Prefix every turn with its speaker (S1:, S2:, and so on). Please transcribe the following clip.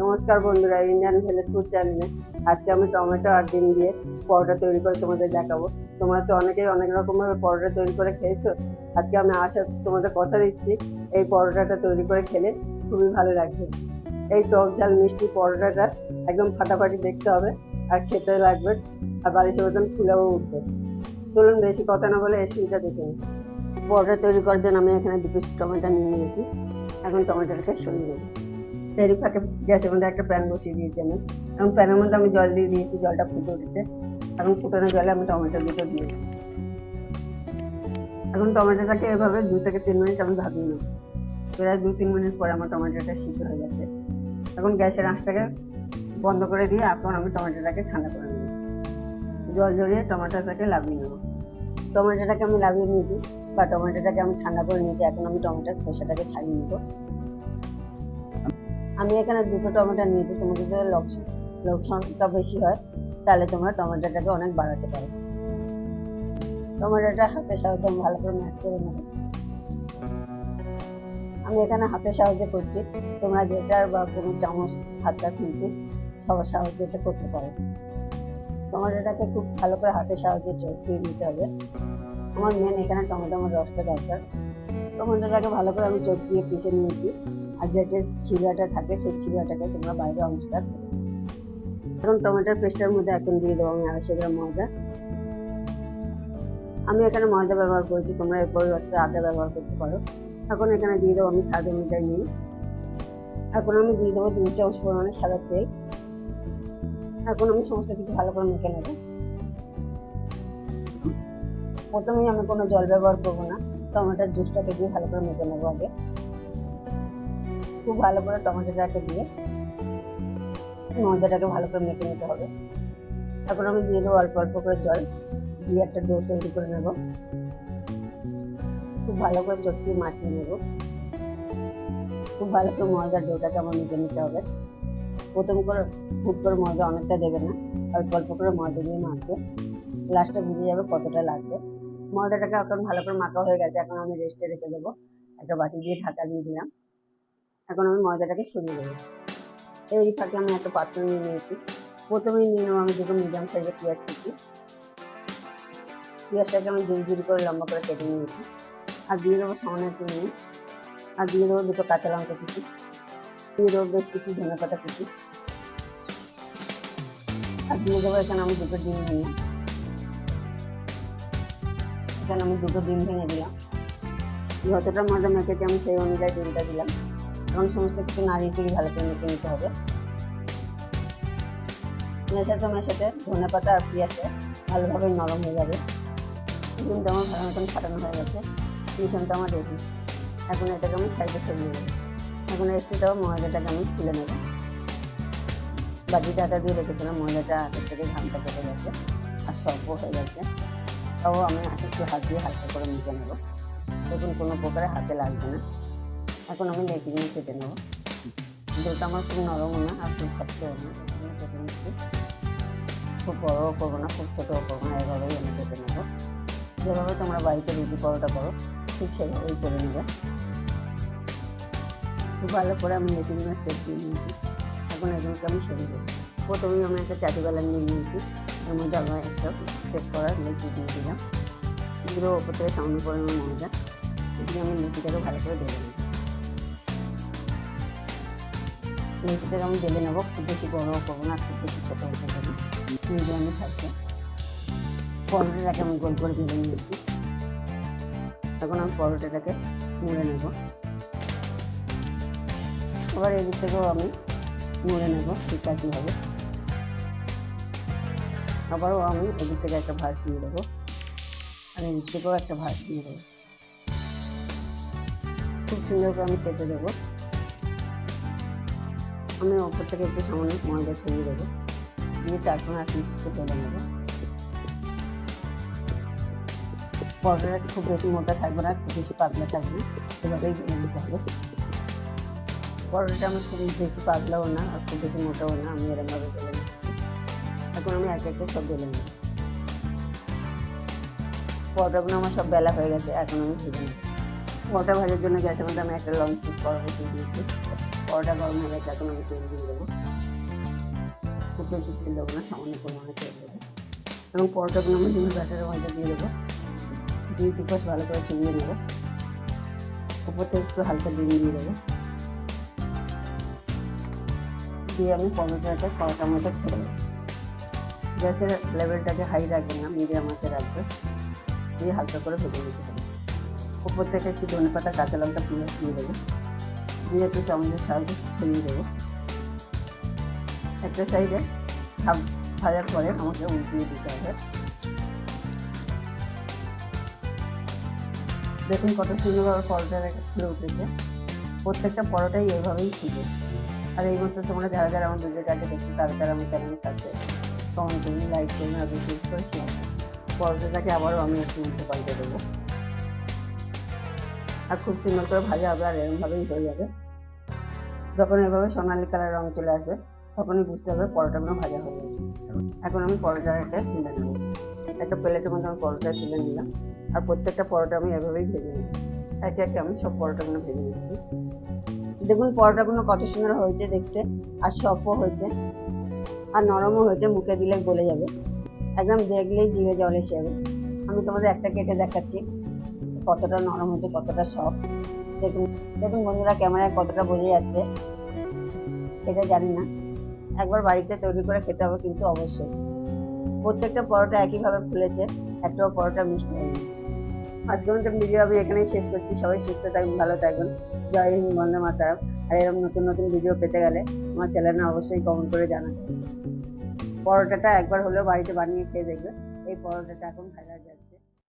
S1: নমস্কার বন্ধুরা, Indian village food চ্যানেলে। আজকে আমি টমেটো আর ডিম দিয়ে পরোটা তৈরি করে তোমাদের দেখাবো। তোমরা তো অনেকেই অনেক রকমভাবে পরোটা তৈরি করে খেয়েছো। আজকে আমি আশা তোমাদের কথা দিচ্ছি, এই পরোটাটা তৈরি করে খেলে খুবই ভালো লাগবে। এই টক ঝাল মিষ্টি পরোটাটা একদম ফাটাফাটি দেখতে হবে আর খেতে লাগবে আর বাড়ির মতন ফুলেও উঠবে। চলুন বেশি কথা না বলে এসিটা দেখে নিই। পরোটা তৈরি করার জন্য আমি এখানে দু টমেটো নিয়ে নিয়েছি। এখন টমেটোটাকে সরিয়ে নেব। এর ফাঁকে গ্যাসের মধ্যে একটা প্যান বসিয়ে দিয়েছি আমি। এবং প্যানের মধ্যে আমি জল দিয়ে দিয়েছি, জলটা ফুটে উঠেছে। এখন ফুটানো জলে আমি টমেটো দুটো দিয়ে দিই। এখন টমেটোটাকে এভাবে দু থেকে তিন মিনিট আমি ভাবিয়ে নেব। প্রায় দু তিন মিনিট পরে আমার টমেটোটা সিদ্ধ হয়ে গেছে। এখন গ্যাসের আঁচটাকে বন্ধ করে দিয়ে এখন আমি টমেটোটাকে ঠান্ডা করে নেব। জল জড়িয়ে টমেটোটাকে লাভিয়ে নেব। টমেটোটাকে আমি লাভিয়ে নিয়েছি বা টমেটোটাকে আমি ঠান্ডা করে নিয়েছি, এখন আমি টমেটোর খোসাটাকে ছাড়িয়ে নেব। আমি এখানে দুটো টমেটো নিয়েছি তোমাদের যদি লোক বেশি হয়, তাহলে তোমরা টমেটোটাকে অনেক বাড়াতে পারো। টমেটোটা হাতের সাহায্যে আমি ভালো করে ম্যাশ করে নেব। আমি এখানে হাতের সাহায্যে করছি, তোমরা যেটার বা কোনো চামচ হাতটা খুলছি, সবার সাহায্যে করতে পারো। টমেটোটাকে খুব ভালো করে হাতের সাহায্যে চটকিয়ে নিতে হবে। আমার মেন এখানে টমেটো আমার রসটা দরকার। টমেটোটাকে ভালো করে আমি চোখ দিয়ে পিষে নিয়েছি। আর যেটা চিড়াটা থাকে, সেই চিড়াটাকে তোমরা বাইরে অংশটা এখন টমেটোর পেস্টের মধ্যে এখন দিয়ে দেবো আমি আড়াইশো গ্রাম ময়দা। আমি এখানে ময়দা ব্যবহার করেছি, তোমরা এর পরিবর্তে আদা ব্যবহার করতে পারো। এখন এখানে দিয়ে দেবো আমি স্বাদ অনুযায়ী নিই এখন আমি দিয়ে দেবো দুই চামচ পরিমাণে সাদা তেল। এখন আমি সমস্ত কিছু ভালো করে মেখে নেব। প্রথমেই আমি কোনো জল ব্যবহার করব না। টমেটোর জুসটাকে দিয়ে ভালো করে মেখে নেব আগে। খুব ভালো করে টমেটোটাকে দিয়ে ময়দাটাকে ভালো করে মেখে নিতে হবে। তারপর আমি দিয়ে দেবো অল্প অল্প করে জল, দিয়ে একটা ডো তৈরি করে নেব। খুব ভালো করে চটকিয়ে মাখিয়ে নেব। খুব ভালো করে ময়দার ডোটাকে আমার মেখে নিতে হবে। প্রথম করে খুব করে ময়দা অনেকটা দেবে না, অল্প অল্প করে ময়দা দিয়ে মাখবে। লাস্টে বুঝে যাবে কতটা লাগবে। ময়দাটাকে এখন ভালো করে মাখা হয়ে গেছে, এখন আমি রেস্টে রেখে দেবো। একটা বাটি দিয়ে ঢাকা দিয়ে দিলাম। এখন আমি ময়দাটাকে সরিয়ে দেবো এই ফাঁকে আমি একটা পাত্র নিয়ে নিয়েছি। প্রথমেই নিয়ে নেব আমি দুটো মিডিয়াম সাইজের পেঁয়াজ কুচি। পেঁয়াজটাকে আমি ঝুড়ি ঝুড়ি করে লম্বা করে কেটে নিয়েছি। আর দিয়ে দেবো সামান্য একটু নুন। আর দিয়ে দেবো দুটো কাঁচা লঙ্কা কুচি। দিয়ে দেবো বেশ কিছু ধনে পাতা কুচি। আর দিয়ে দেবো এখানে আমি দুটো ডিম নিয়ে এখানে আমি দুটো ডিম ভেঙে দিলাম? যতটা মজা মেখেছি আমি সেই অনুযায়ী ডিমটা দিলাম। এখন সমস্ত কিছু নাড়িয়ে চুড়ি ভালো করে মেখে নিতে হবে। মেশাতে মেশাতে ধনে পাতা আর পেঁয়াজটা ভালোভাবে নরম হয়ে যাবে। ডিমটা আমার ভালো মতন ফাটানো হয়ে গেছে। মিশনটা আমার রেডি এখন এটাকে আমি সাইডে সরিয়ে দেবো এখন এক্সট্রাটাও ময়দাটাকে আমি তুলে নেব। বাটি ডাটা দিয়ে রেখেছিলাম, ময়দাটা আগের থেকে ঘামটা কেটে গেছে আর সর্ব হয়ে গেছে। তাও আমি একটু হাত দিয়ে হালকা করে মেখে নেব। দেখুন, কোনো প্রকারে হাতে লাগবে না। এখন আমি লেচিগুলো কেটে নেব। দুটো আমার খুব নরমও না, আর খুব শক্তও না কেটে নিচ্ছি। খুব বড়ও করব না, খুব ছোটোও করব না, এভাবেই আমি কেটে নেব। যেভাবে তোমরা বাড়িতে রুটি পরোটা করো, ঠিক সেভাবেই করে নেবে। খুব ভালো করে আমি লেচিগুলো সেট দিয়ে নিয়েছি। এখন এগুলোকে আমি সেরে দেবো। প্রথমেই আমি একটা চাটিবেলা নিয়ে নিয়েছি। এর মধ্যে আমার একটা সেট করার লেচি দিয়ে দিলাম। এগুলো ওপর থেকে সামনে পরিমাণ ময়দা। এদিকে আমি লুচিটাকে ভালো করে দেবো লুচিটাকে আমি বেলে নেব, খুব বেশি বড়ও করব না, খুব বেশি ছোটো হতে পারি মিডিয়ামে থাকবে। পরোটাটাকে আমি গোল করে বেলে নিয়েছি। এখন আমি পরোটাটাকে মুড়ে নেব। এবার এদিক থেকেও আমি মুড়ে নেব, ঠিক একইভাবে। আবারও আমি এদিক থেকে একটা ভাঁজ দিয়ে দেবো। আর এদিক থেকেও একটা ভাঁজ দিয়ে দেবো। খুব সুন্দর করে আমি চেপে দেবো। আমি ওপর থেকে একটু সামান্য ময়দা ছড়িয়ে দেবো। দিয়ে তারপর আর কিছু তুলে নেব। পরোটাটা খুব বেশি মোটা থাকবে না, খুব বেশি পাতলা থাকবে না, এভাবেই বেলে নিতে হবে। পরোটাটা আমার খুব বেশি পাতলাও না আর খুব বেশি মোটাও না, আমি এরমভাবে বেলে নিচ্ছি। এখন আমি এক একটা সব বেলে নেব পরোটাগুলো আমার সব বেলা হয়ে গেছে, এখন আমি ভেজে নেব পরোটা ভাজার জন্য গ্যাসের মধ্যে আমি একটা লং স্টিক বসিয়ে দিয়েছি। পরোটা গরম হয়ে গেছে, এখন আমি তেল দিয়ে দেবো। খুব বেশি দেবো না, সামান্য পরিমাণে তেল দেবো। এবং পরোটাগুলো আমি ডিমের ব্যাটারের মধ্যে দিয়ে দেবো। দিয়ে দুপাশ ভালো করে ছড়িয়ে নেব। উপর থেকে একটু হালকা ডিম দিয়ে দেবো। দিয়ে আমি পরোটাটা পরোটার মধ্যে ছেড়ে দেবো। গ্যাসের লেভেলটাকে হাই রাখবেন না মিডিয়াম আঁচে রাখবে দিয়ে হালকা করে ভেজে নিতে হবে। উপর থেকে একটু ধনে পাতা, কাঁচা লঙ্কা পেঁয়াজ দিয়ে দেবো। দিয়ে একটু চামচের সাহায্যে ছড়িয়ে দেবো। একটা সাইডে ভাজার পরে আমাকে উল্টিয়ে দিতে হবে। দেখুন কত সুন্দরভাবে পরোটাটা ফুলে উঠেছে। প্রত্যেকটা পরোটাই এইভাবেই ছিল। আর এই মতো তোমরা যারা যারা আমার ভিডিওটা আগে দেখছ, তারা তারা আমার চ্যানেলের সাথে কমেন্ট করুন লাইক করুন আর বিশেষ করে শেয়ার করুন পরোটাটাকে আবারও আমি একটু উল্টে পাল্টে দেবো। আর খুব সুন্দর করে ভাজা হবে আর এরকমভাবেই হয়ে যাবে। যখন এভাবে সোনালি কালার রং চলে আসবে, তখনই বুঝতে হবে পরোটাগুলো ভাজা হয়ে গেছে। এখন আমি পরোটাটা তুলে নেব। একটা প্লেটের মধ্যে আমি পরোটা তুলে নিলাম। আর প্রত্যেকটা পরোটা আমি এভাবেই ভেজে নিই একে একে আমি সব পরোটাগুলো ভেজে নিচ্ছি। দেখুন, পরোটাগুলো কত সুন্দর হয়েছে দেখতে, আর সফটও হয়েছে। আর নরমও হয়েছে, মুখে দিলে গলে যাবে। একদম দেখলেই জিভে জল এসে যাবে। আমি তোমাদের একটা কেটে দেখাচ্ছি, কতটা নরম হচ্ছে কতটা সফট দেখুন দেখুন বন্ধুরা, ক্যামেরায় কতটা বোঝা যাচ্ছে। এটা জানি না। একবার বাড়িতে তৈরি করে খেতে হবে কিন্তু অবশ্যই। প্রত্যেকটা পরোটা একইভাবে ফুলেছে, একটাও পরোটা মিষ্টি হয়নি। আজকে মতো ভিডিও আমি এখানেই শেষ করছি। সবাই সুস্থ থাকবেন ভালো থাকবেন জয় হিন্দ, বন্দে মাতারাম। আর এরকম নতুন নতুন ভিডিও পেতে গেলে আমার চ্যানেলে অবশ্যই কমেন্ট করে জানাবেন পরোটাটা একবার হলেও বাড়িতে বানিয়ে খেয়ে দেখবে এই পরোটাটা এখন খাওয়া যাচ্ছে